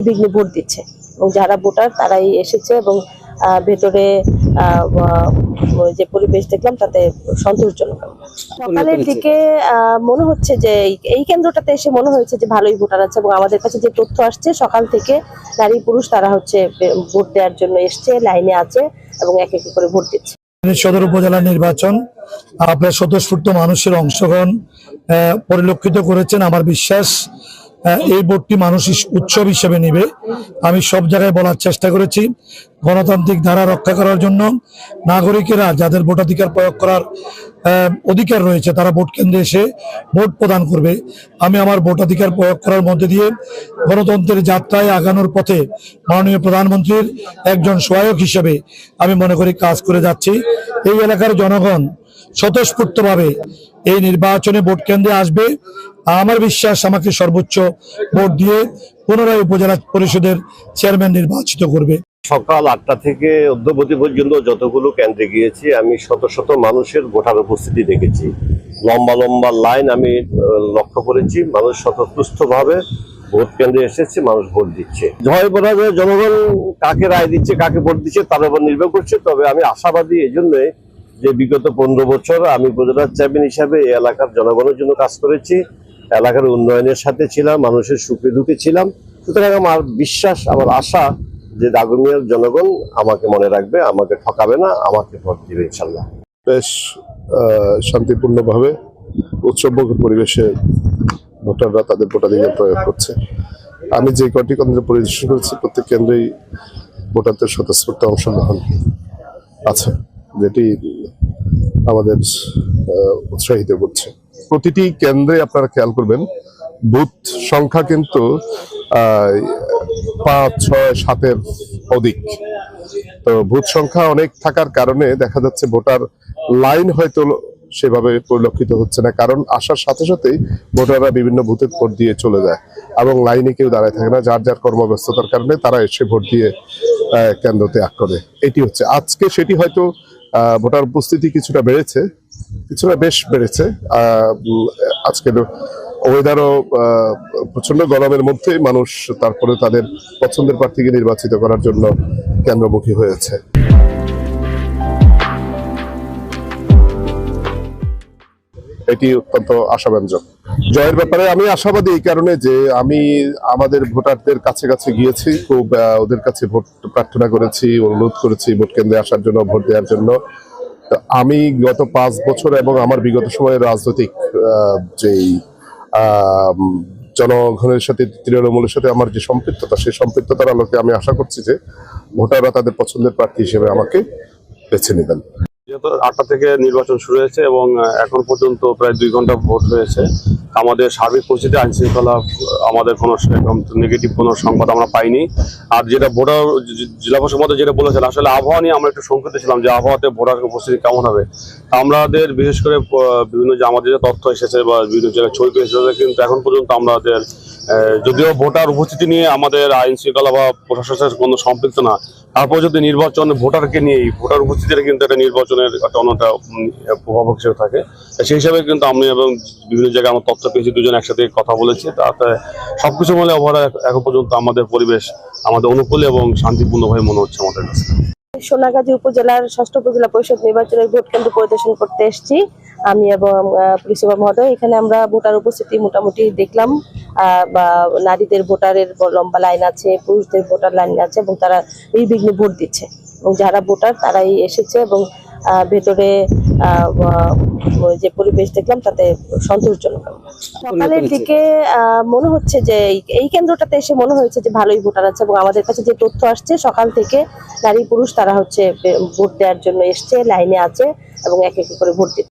বিঘ্নে vote দিচ্ছে। এবং যারা ভোটার তারাই এসেছে এবং আহ, ভেতরে যে পরিবেশ দেখলাম তাতে সন্তোষজনক। সকালের দিকে আহ, মনে হচ্ছে যে এই- এই কেন্দ্রটাতে এসে মনে হয়েছে যে ভালোই ভোটার আছে এবং আমাদের কাছে যে তথ্য আসছে সকাল থেকে নারী পুরুষ তারা হচ্ছে ভোট দেওয়ার জন্য এসছে লাইনে আছে এবং এক এক করে ভোট দিচ্ছে। সদর উপজেলা নির্বাচন আপনার স্বতঃস্ফূর্ত মানুষের অংশগ্রহণ আহ, পরিলক্ষিত করেছেন আমার বিশ্বাস। এই ভোটটি মানুষ উৎসব হিসেবে নেবে। আমি সব জায়গায় বলার চেষ্টা করেছি গণতান্ত্রিক ধারা রক্ষা করার জন্য। নাগরিকেরা যাদের ভোটাধিকার প্রয়োগ করার অধিকার রয়েছে, তারা ভোট কেন্দ্রে এসে ভোট প্রদান করবে। আমি আমার ভোটাধিকার প্রয়োগ করার মধ্যে দিয়ে গণতন্ত্রের যাত্রায় আগানোর পথে মাননীয় প্রধানমন্ত্রীর একজন সহায়ক হিসেবে আমি মনে করি কাজ করে যাচ্ছি। এই এলাকার জনগণ স্বতঃস্ফূর্তভাবে এই নির্বাচনে ভোট কেন্দ্রে আসবে। আমার বিশ্বাস আমাকে সর্বোচ্চ ভোট দিয়ে পুনরায় উপজেলা পরিষদের চেয়ারম্যান নির্বাচিত করবে। সকাল আটটা থেকে অদ্যবধি পর্যন্ত যতগুলো কেন্দ্রে গিয়েছি, আমি শত শত মানুষের ভোটার উপস্থিতি দেখেছি। লম্বা লম্বা লাইন আমি লক্ষ্য করেছি, মানুষ স্বতঃস্ফূর্তভাবে ভোট কেন্দ্রে এসেছে, মানুষ ভোট দিচ্ছে। জয় পরাজয় জনগণ কাকে রায় দিচ্ছে, কাকে ভোট দিচ্ছে, তার উপর নির্ভর করছে, তবে আমি আশাবাদী এই জন্যই যে বিগত পনেরো বছর আমি উপজেলার চেয়ারম্যান হিসাবে এই এলাকার জনগণের জন্য কাজ করেছি। এলাকার উন্নয়নের সাথে ছিলাম, মানুষের সুখে দুঃখে ছিলাম। সুতরাং আমার বিশ্বাস, আমার আশা যে দাগমিয়ার জনগণ আমাকে মনে রাখবে, আমাকে ঠকাবে না, আমাকে ভোট দিবে ইনশাল্লাহ বেশ শান্তিপূর্ণভাবে উৎসবমুখর পরিবেশে ভোটাররা তাদের ভোটাধিকার প্রয়োগ করছে। আমি যে কটি কেন্দ্রে পরিদর্শন করেছি, প্রত্যেক কেন্দ্রেই ভোটারদের স্বতঃস্ফূর্ত অংশগ্রহণ আছে, যেটি আমাদের উৎসাহিত করছে। প্রতিটি কেন্দ্রে আপনারা খেয়াল করবেন বুথ সংখ্যা কিন্তু পাঁচ ছয় সাতের অধিক। তো বুথ সংখ্যা অনেক থাকার কারণে দেখা যাচ্ছে ভোটার লাইন হয়তো সেভাবে পরিলক্ষিত হচ্ছে না কারণ আসার সাথে সাথেই ভোটাররা বিভিন্ন বুথে ভোট দিয়ে চলে যায় এবং লাইনে কেউ দাঁড়ায় থাকে না যার যার কর্মব্যস্ততার কারণে তারা এসে ভোট দিয়ে আহ, কেন্দ্র ত্যাগ করে। এটি হচ্ছে। আজকে সেটি হয়তো ভোটার উপস্থিতি কিছুটা বেড়েছে, কিছুটা বেশ বেড়েছে। আজকের ওয়েদারও প্রচণ্ড গরমের মধ্যে মানুষ তারপরে তাদের পছন্দের প্রার্থীকে নির্বাচিত করার জন্য কেন্দ্রমুখী হয়েছে। এটি অত্যন্ত আশাব্যঞ্জক। জয়ের ব্যাপারে আমি আশাবাদী এই কারণে যে আমি আমাদের ভোটারদের কাছে কাছে গিয়েছি, খুব ওদের কাছে ভোট প্রার্থনা করেছি, অনুরোধ করেছি ভোট কেন্দ্রে আসার জন্য, ভোট দেওয়ার জন্য। আমি গত পাঁচ বছর এবং আমার বিগত সময়ের রাজনৈতিক যেই জনগণের সাথে, তৃণমূলের সাথে আমার যে সম্পৃক্ততা, সেই সম্পৃক্ততার আলোকে আমি আশা করছি যে ভোটাররা তাদের পছন্দের প্রার্থী হিসেবে আমাকে বেছে নেবেন। আটটা থেকে নির্বাচন শুরু হয়েছে এবং এখন পর্যন্ত প্রায় দুই ঘণ্টা ভোট হয়েছে আমাদের সার্বিক পরিস্থিতি, আইন শৃঙ্খলা, আমাদের কোনো সেরকম নেগেটিভ কোনো সংবাদ আমরা পাইনি। আর যেটা ভোটার, জেলা মধ্যে যেটা বলেছেন, আসলে আবহাওয়া নিয়ে আমরা একটু শঙ্কিত ছিলাম যে আবহাওয়াতে ভোটার উপস্থিতি কেমন হবে। আমাদের বিশেষ করে বিভিন্ন যে আমাদের যে তথ্য এসেছে বা বিভিন্ন জায়গায় ছবি এসেছে কিন্তু এখন পর্যন্ত আমাদের যদিও ভোটার উপস্থিতি নিয়ে আমাদের আইন শৃঙ্খলা বা প্রশাসনের কোনো সম্পৃক্ত না তারপর যদি নির্বাচন ভোটারকে নিয়ে ভোটার উপস্থিতিটা কিন্তু একটা নির্বাচনের একটা অন্যটা উম, প্রভাবক হিসেবে থাকে। সেই হিসাবে কিন্তু আমি এবং বিভিন্ন জায়গায় আমার তথ্য পেয়েছি দুজন একসাথে কথা বলেছি। তাতে সবকিছু মিলে ওভারঅল এখন পর্যন্ত আমাদের পরিবেশ আমাদের অনুকূলে এবং শান্তিপূর্ণভাবে মনে হচ্ছে আমাদের কাছে। সোনাগাজী উপজেলার ষষ্ঠ উপজেলা পরিষদ নির্বাচনের ভোট কেন্দ্র পরিদর্শন করতে এসেছি। আমি এবং পুলিশ সুপার মহোদয় এখানে আমরা ভোটার উপস্থিতি মোটামুটি দেখলাম। বা নারীদের ভোটারের লম্বা লাইন আছে পুরুষদের ভোটার লাইন আছে এবং তারা নির্বিঘ্নে ভোট দিচ্ছে। এবং যারা ভোটার তারাই এসেছে এবং ভেতরে যে পরিবেশ দেখলাম তাতে সন্তোষজনক। সকালের দিকে আহ, মনে হচ্ছে যে এই- এই কেন্দ্রটাতে এসে মনে হয়েছে যে ভালোই ভোটার আছে এবং আমাদের কাছে যে তথ্য আসছে সকাল থেকে নারী পুরুষ তারা হচ্ছে ভোট দেওয়ার জন্য এসছে লাইনে আছে এবং এক এক করে ভোট দিচ্ছে।